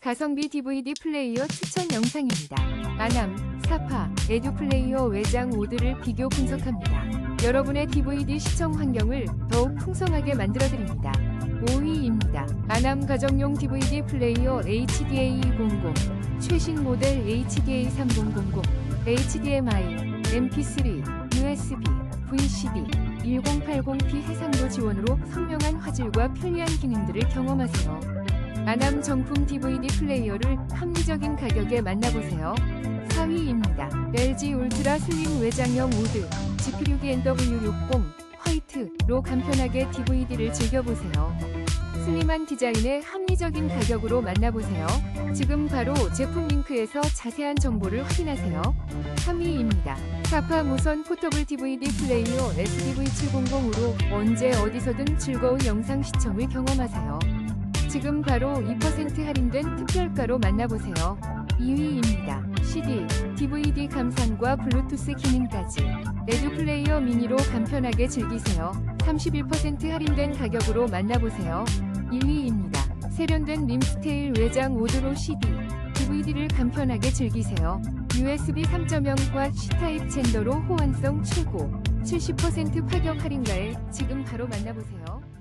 가성비 DVD 플레이어 추천 영상입니다. 아남, 사파, 에듀 플레이어 외장 5드를 비교 분석합니다. 여러분의 DVD 시청 환경을 더욱 풍성하게 만들어드립니다. 5위입니다. 아남 가정용 DVD 플레이어 HDA200 최신 모델 HDA3000 HDMI, MP3, USB, VCD 1080p 해상도 지원으로 선명한 화질과 편리한 기능들을 경험하세요. 아남 정품 DVD 플레이어를 합리적인 가격에 만나보세요. 4위입니다. LG 울트라 슬림 외장형 우드 GP6NW60 화이트로 간편하게 DVD를 즐겨보세요. 슬림한 디자인의 합리적인 가격으로 만나보세요. 지금 바로 제품 링크에서 자세한 정보를 확인하세요. 3위입니다. 사파 무선 포터블 DVD 플레이어 SDV700으로 언제 어디서든 즐거운 영상 시청을 경험하세요. 지금 바로 2% 할인된 특별가로 만나보세요. 2위입니다. CD, DVD 감상과 블루투스 기능까지 레드 플레이어 미니로 간편하게 즐기세요. 31% 할인된 가격으로 만나보세요. 1위입니다. 세련된 림스테일 외장 5드로 CD, DVD를 간편하게 즐기세요. USB 3.0과 C타입 젠더로 호환성 최고 70% 파격 할인가에 지금 바로 만나보세요.